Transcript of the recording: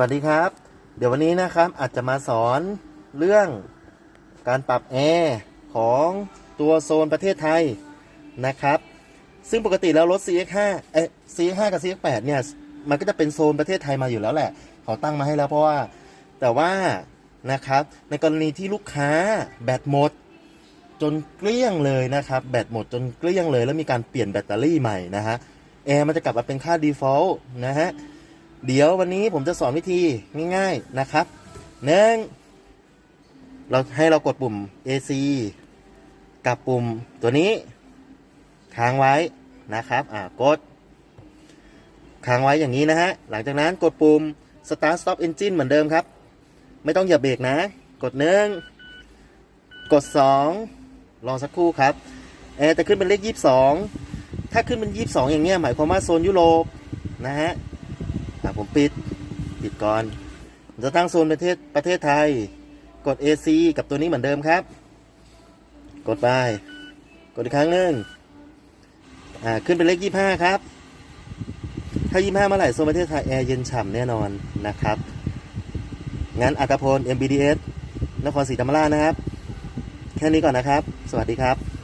วัสดีครับ เดี๋ยววันนี้นะครับอาจจะมาสอนเรื่องการปรับแอร์ของตัวโซนประเทศไทยนะครับ ซึ่งปกติแล้วรถ CX5 เอ๊ะ CX5 กับ CX8 เนี่ย มันก็จะเป็นโซนประเทศไทยมาอยู่แล้วแหละ เขาตั้งมาให้แล้วเพราะว่า แต่ว่านะครับ ในกรณีที่ลูกค้าแบตหมด จนเกลี้ยงเลยนะครับ แบตหมดจนเกลี้ยงเลย แล้วมีการเปลี่ยนแบตเตอรี่ใหม่นะฮะ แอร์มันจะกลับมาเป็นค่า default นะฮะ เดี๋ยววันนี้ผมจะสอนวิธีง่าย ๆนะครับหนึ่งเราให้เรากดปุ่ม AC กับปุ่มตัวนี้ ค้างไว้นะครับ อ่ากด ค้างไว้อย่างนี้นะฮะ หลังจากนั้นกดปุ่ม Start Stop Engine เหมือนเดิมครับ ไม่ต้องเหยียบเบรกนะ กดหนึ่งกดสองรอสักครู่ครับแอร์จะขึ้นเป็นเลข 22 ถ้าขึ้นเป็น 22 อย่างเงี้ยหมายความว่าโซนยุโรปนะฮะ อะผมปิด ปิดก่อนจะตั้งโซนประเทศประเทศไทย กด AC กับตัวนี้เหมือนเดิมครับ กดไป กดอีกครั้งหนึ่งอ่าขึ้นเป็นเลข25ครับ ถ้า25เมื่อไหร่โซนประเทศไทยแอร์เย็นฉ่ำแน่นอนนะครับงั้นอัตพล MBDS นครศรีธรรมราชนะครับ แค่นี้ก่อนนะครับ สวัสดีครับ